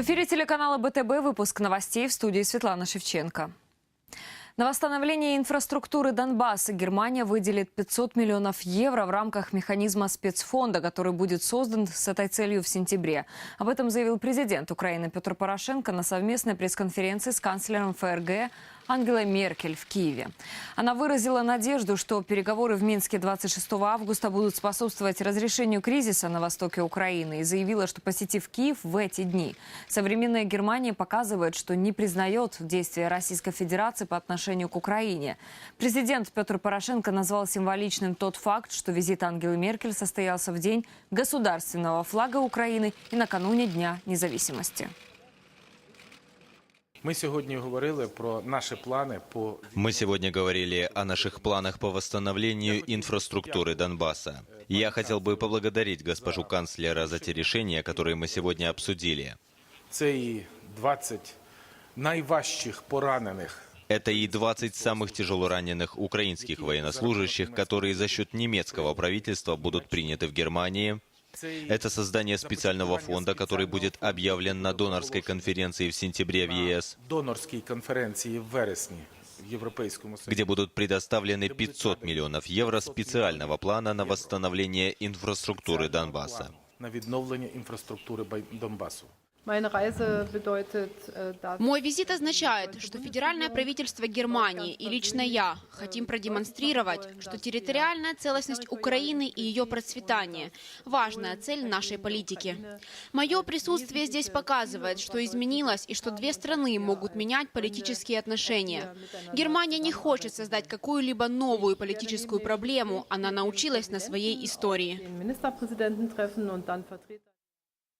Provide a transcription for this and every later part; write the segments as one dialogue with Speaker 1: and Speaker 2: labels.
Speaker 1: В эфире телеканала БТБ выпуск новостей в студии Светлана Шевченко. На восстановление инфраструктуры Донбасса Германия выделит 500 миллионов евро в рамках механизма спецфонда, который будет создан с этой целью в сентябре. Об этом заявил президент Украины Петр Порошенко на совместной пресс-конференции с канцлером ФРГ Ангелой Меркель в Киеве. Она выразила надежду, что переговоры в Минске 26 августа будут способствовать разрешению кризиса на востоке Украины и заявила, что посетив Киев в эти дни, современная Германия показывает, что не признает действия Российской Федерации по отношению к Украине. Президент Петр Порошенко назвал символичным тот факт, что визит Ангелы Меркель состоялся в день государственного флага Украины и накануне Дня независимости.
Speaker 2: Ми сьогодні говорили про наші плани по
Speaker 3: Мы сегодня говорили о наших планах по восстановлению инфраструктуры Донбасса. Я хотел бы поблагодарить госпожу канцлера за те решения, которые мы сегодня обсудили.
Speaker 2: це і 20 найважчих поранених.
Speaker 3: Это и 20 самых тяжело раненых украинских военнослужащих, которые за счет немецкого правительства будут приняты в Германии.
Speaker 2: Це і
Speaker 3: Это создание специального фонда, который будет объявлен на донорской конференции в сентябре в ЕС,
Speaker 2: донорській конференції в вересні в Європейському Союзі.
Speaker 3: где будут предоставлены 500 миллионов евро специального плана на восстановление инфраструктуры Донбасса.
Speaker 2: на відновлення інфраструктури Бай- Донбасу.
Speaker 4: Äh,
Speaker 5: Мой визит означает, что федеральное правительство Германии и лично я хотим продемонстрировать, что территориальная целостность Украины и ее процветание – важная цель нашей политики. Мое присутствие здесь показывает, что изменилось и что две страны могут менять политические отношения. Германия не хочет создать какую-либо новую политическую проблему, она научилась на своей истории.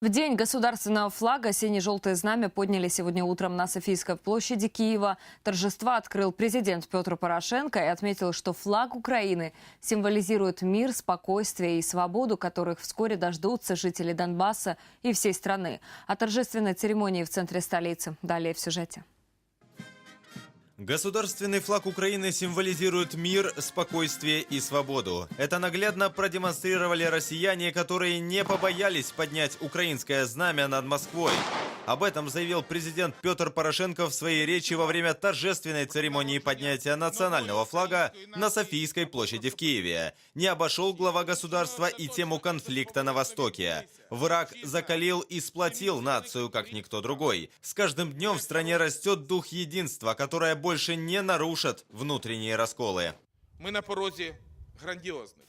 Speaker 1: В день государственного флага сине-желтое знамя подняли сегодня утром на Софийской площади Киева. Торжества открыл президент Петр Порошенко и отметил, что флаг Украины символизирует мир, спокойствие и свободу, которых вскоре дождутся жители Донбасса и всей страны. О торжественной церемонии в центре столицы. Далее в сюжете.
Speaker 3: Государственный флаг Украины символизирует мир, спокойствие и свободу. Это наглядно продемонстрировали россияне, которые не побоялись поднять украинское знамя над Москвой. Об этом заявил президент Петр Порошенко в своей речи во время торжественной церемонии поднятия национального флага на Софийской площади в Киеве. Не обошел глава государства и тему конфликта на Востоке. Враг закалил и сплотил нацию, как никто другой. С каждым днем в стране растет дух единства, которое больше не нарушит внутренние расколы.
Speaker 6: Ми на грандіозних.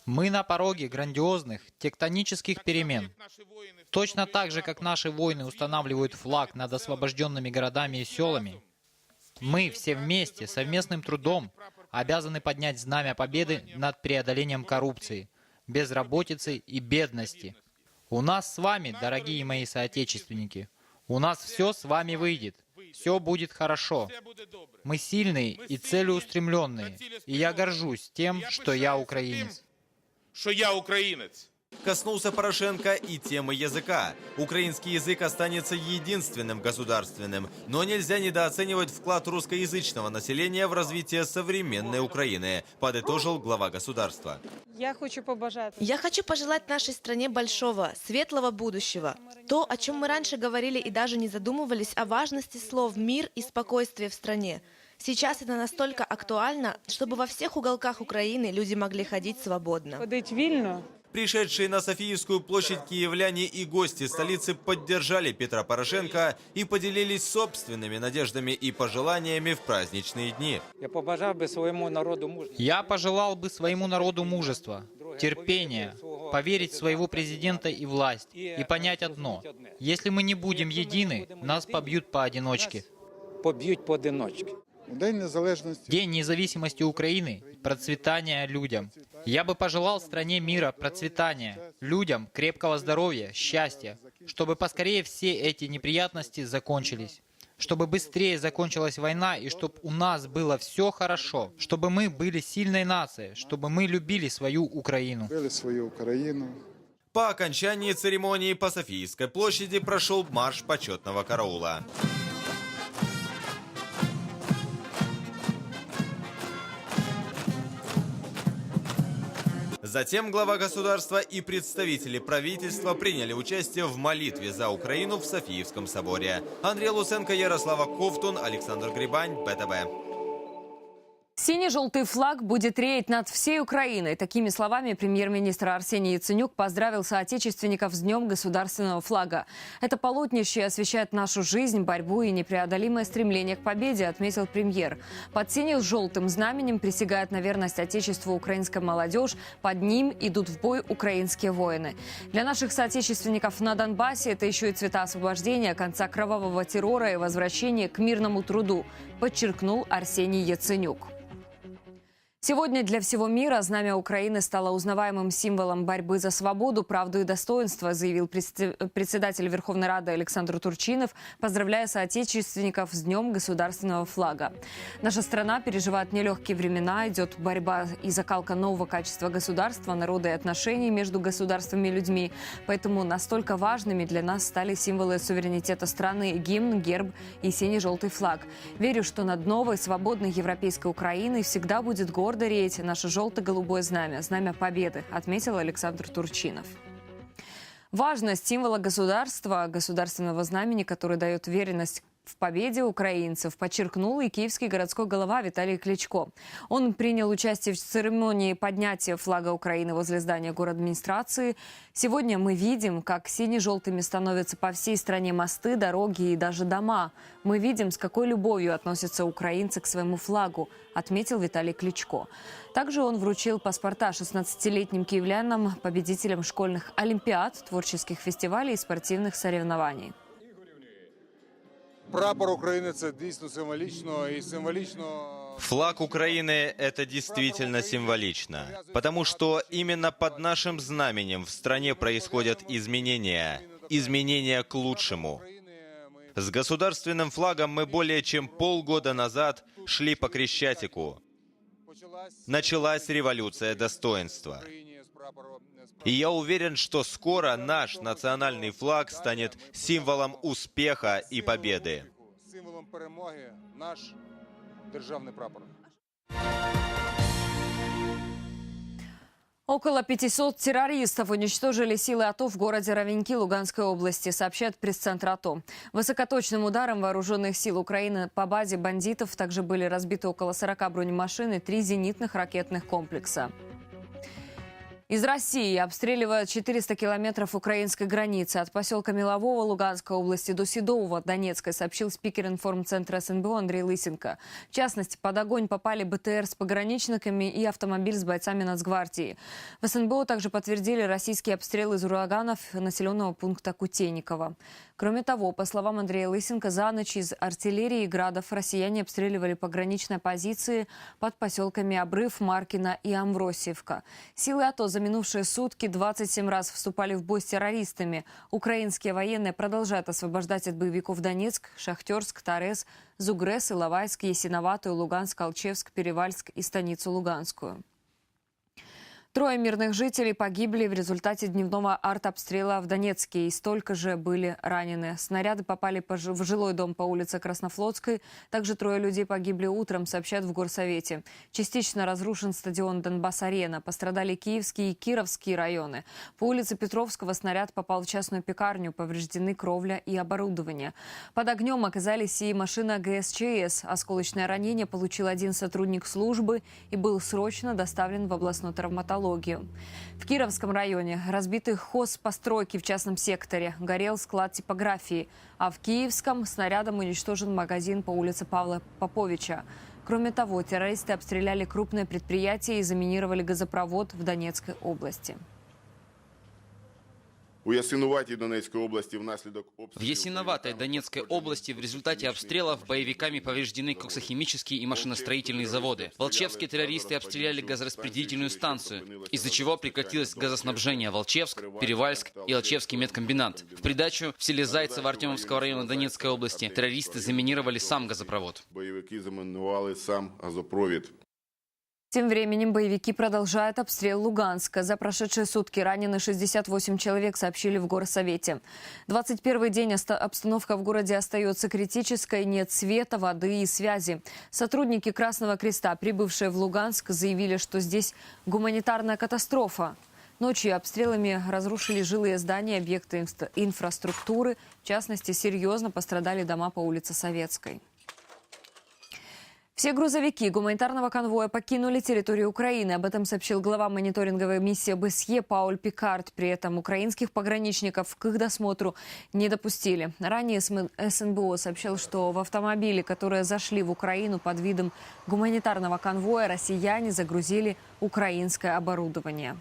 Speaker 7: Мы на пороге грандиозных тектонических перемен. Точно так же, как наши воины устанавливают флаг над освобожденными городами и селами, мы все вместе, совместным трудом, обязаны поднять знамя победы над преодолением коррупции, безработицы и бедности. У нас с вами, дорогие мои соотечественники, у нас все с вами выйдет. Все будет хорошо. Мы сильные и целеустремленные. И я горжусь тем, что я украинец.
Speaker 6: Що я українець.
Speaker 3: Коснулся Порошенко и темы языка. Украинский язык останется единственным государственным, но нельзя недооценивать вклад русскоязычного населения в развитие современной Украины, подытожил глава государства.
Speaker 8: Я хочу побажати.
Speaker 9: Я хочу пожелать нашей стране большого, светлого будущего. То, о чем мы раньше говорили и даже не задумывались о важности слов «мир» и «спокойствие» в стране. Сейчас это настолько актуально, чтобы во всех уголках Украины люди могли ходить свободно.
Speaker 8: Ходить вільно.
Speaker 3: Пришедшие на Софийскую площадь киевляне и гости столицы поддержали Петра Порошенко и поделились собственными надеждами и пожеланиями в праздничные дни.
Speaker 10: Я побажав би своєму народу мужності.
Speaker 7: Я пожелал бы своему народу мужества, терпения, поверить в своего президента и власть и понять одно. Если мы не будем едины, нас побьют поодиночке.
Speaker 10: Поб'ють поодиночки.
Speaker 11: День незалежності
Speaker 7: День независимости Украины – процветания людям. я бы пожелал стране мира, процветания, людям крепкого здоровья, счастья, чтобы поскорее все эти неприятности закончились. Чтобы быстрее закончилась война и чтобы у нас было все хорошо, чтобы мы были сильной нацией, чтобы мы любили свою Украину.
Speaker 3: По окончании церемонии по Софийской площади прошел марш почетного караула. Затем глава государства и представители правительства приняли участие в молитве за Украину в Софиевском соборе. Андрей Луценко, Ярослава Ковтун, Александр Грибань, БТБ.
Speaker 1: Синий-желтый флаг будет реять над всей Украиной. Такими словами премьер-министр Арсений Яценюк поздравил соотечественников с Днем государственного флага. Это полотнище освещает нашу жизнь, борьбу и непреодолимое стремление к победе, отметил премьер. Под сине-желтым знаменем присягает на верность Отечеству украинская молодежь. Под ним идут в бой украинские воины. Для наших соотечественников на Донбассе это еще и цвета освобождения, конца кровавого террора и возвращения к мирному труду, подчеркнул Арсений Яценюк. Сегодня для всего мира знамя Украины стало узнаваемым символом борьбы за свободу, правду и достоинство, заявил предсе- председатель Верховной Рады Александр Турчинов, поздравляя соотечественников с Днем государственного флага. Наша страна переживает нелегкие времена, идет борьба и закалка нового качества государства, народа и отношений между государствами и людьми. Поэтому настолько важными для нас стали символы суверенитета страны, гимн, герб и синий-желтый флаг. Верю, что над новой свободной европейской Украиной всегда будет гордо реять наше желто-голубое знамя, знамя победы, отметил Александр Турчинов. Важность символа государства, государственного знамени, который дает уверенность в победе украинцев, подчеркнул и киевский городской голова Виталий Кличко. Он принял участие в церемонии поднятия флага Украины возле здания администрации. Сегодня мы видим, как сине-желтыми становятся по всей стране мосты, дороги и даже дома. Мы видим, с какой любовью относятся украинцы к своему флагу, отметил Виталий Кличко. Также он вручил паспорта 16-летним киевлянам, победителям школьных олимпиад, творческих фестивалей и спортивных соревнований.
Speaker 11: Прапор України це дійсно символічно і символічно.
Speaker 3: Флаг Украины – это действительно символично, потому что именно под нашим знаменем в стране происходят изменения, изменения к лучшему. С государственным флагом мы более чем полгода назад шли по Крещатику. Началась революция достоинства. И я уверен, что скоро наш национальный флаг станет символом успеха и победы.
Speaker 11: Символом перемоги наш державний прапор.
Speaker 1: Около 500 террористов уничтожили силы АТО в городе Равеньки Луганской области, сообщает пресс-центр АТО. Высокоточным ударом вооруженных сил Украины по базе бандитов также были разбиты около 40 бронемашин и три зенитных ракетных комплекса. Из России обстреливают 400 километров украинской границы от поселка Мелового Луганской области до Седового Донецкой, сообщил спикер информцентра СНБО Андрей Лысенко. В частности, под огонь попали БТР с пограничниками и автомобиль с бойцами Нацгвардии. В СНБО также подтвердили российские обстрелы из ураганов населенного пункта Кутейниково. Кроме того, по словам Андрея Лысенко, за ночь из артиллерии и градов россияне обстреливали пограничные позиции под поселками Обрыв, Маркина и Амвросиевка. Силы АТО за минувшие сутки 27 раз вступали в бой с террористами. Украинские военные продолжают освобождать от боевиков Донецк, Шахтерск, Торез, Зугрес, Иловайск, Ясиноватую, Луганск, Алчевск, Перевальск и станицу Луганскую. Трое мирных жителей погибли в результате дневного артобстрела в Донецке, и столько же были ранены. Снаряды попали в жилой дом по улице Краснофлотской. Также трое людей погибли утром, сообщают в Горсовете. Частично разрушен стадион Донбасс-Арена. Пострадали Киевские и Кировские районы. По улице Петровского снаряд попал в частную пекарню. Повреждены кровля и оборудование. Под огнем оказались и машина ГСЧС. Осколочное ранение получил один сотрудник службы и был срочно доставлен в областную травматологию. В Кировском районе разбиты хозпостройки в частном секторе. Горел склад типографии. А в Киевском снарядом уничтожен магазин по улице Павла Поповича. Кроме того, террористы обстреляли крупное предприятие и заминировали газопровод в Донецкой области.
Speaker 12: У Ясинуваті Донецької області внаслідок
Speaker 13: В
Speaker 12: обстрілів
Speaker 13: Ясиноватой Донецкой области в результате обстрелов боевиками повреждены коксохимические и машиностроительные заводы. Волчевские террористы обстреляли газораспределительную станцию, из-за чего прекратилось газоснабжение Волчевск, Перевальск и Алчевский медкомбинат. В придачу в селе Зайцево Артемовского района Донецкой области террористы заминировали сам газопровод.
Speaker 12: бойовики замінували сам газопровід
Speaker 1: Тем временем боевики продолжают обстрел Луганска. За прошедшие сутки ранены 68 человек, сообщили в Горсовете. 21 день обстановка в городе остается критической. Нет света, воды и связи. Сотрудники Красного Креста, прибывшие в Луганск, заявили, что здесь гуманитарная катастрофа. Ночью обстрелами разрушили жилые здания, объекты инфра- инфраструктуры. В частности, серьезно пострадали дома по улице Советской. Все грузовики гуманитарного конвоя покинули территорию Украины. Об этом сообщил глава мониторинговой миссии ОБСЕ Пауль Пикард. При этом украинских пограничников к их досмотру не допустили. Ранее СНБО сообщил, что в автомобиле, которые зашли в Украину под видом гуманитарного конвоя, россияне загрузили украинское оборудование.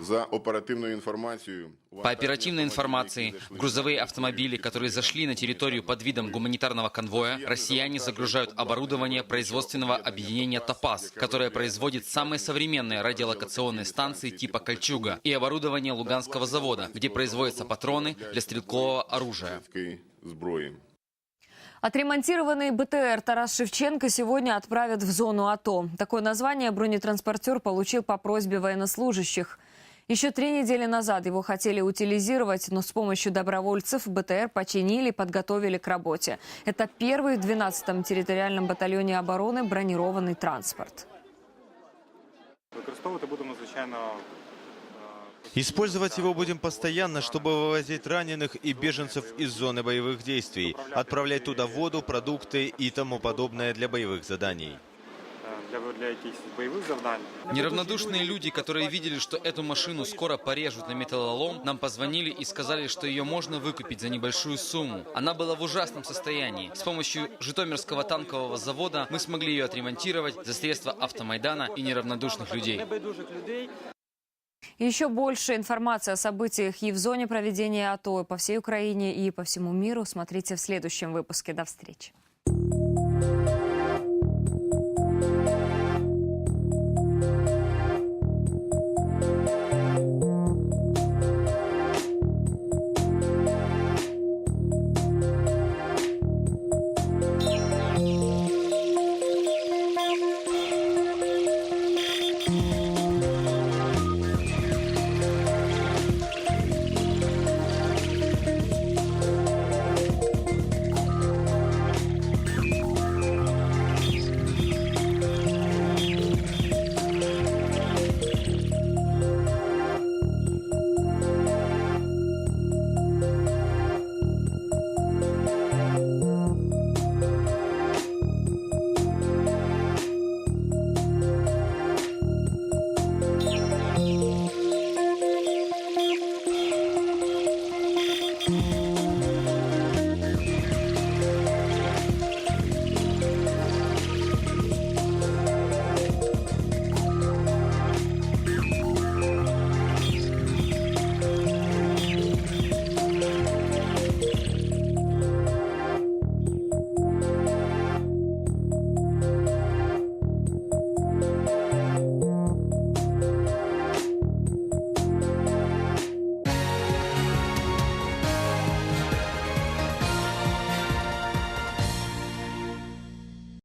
Speaker 12: За оперативною інформацією
Speaker 13: По оперативной информации, в грузовые автомобили, которые зашли на территорию под видом гуманитарного конвоя, россияне загружают оборудование производственного объединения «Топаз», которое производит самые современные радиолокационные станции типа «Кольчуга» и оборудование Луганского завода, где производятся патроны для стрелкового оружия.
Speaker 12: стрілецької зброї.
Speaker 1: Отремонтированный БТР Тарас Шевченко сегодня отправят в зону АТО. Такое название бронетранспортер получил по просьбе военнослужащих. Еще три недели назад его хотели утилизировать, но с помощью добровольцев БТР починили и подготовили к работе. Это первый в 12-м территориальном батальоне обороны бронированный транспорт.
Speaker 3: Использовать его будем постоянно, чтобы вывозить раненых и беженцев из зоны боевых действий, отправлять туда воду, продукты и тому подобное для боевых заданий.
Speaker 14: Е, для, для якихось бойових завдань.
Speaker 13: Неравнодушные люди, которые видели, что эту машину скоро порежут на металлолом, нам позвонили и сказали, что ее можно выкупить за небольшую сумму. Она была в ужасном состоянии. С помощью Житомирского танкового завода мы смогли ее отремонтировать за средства автомайдана и неравнодушных
Speaker 14: людей.
Speaker 1: Еще больше информации о событиях и в зоне проведения АТО и по всей Украине и по всему миру смотрите в следующем выпуске. До встречи.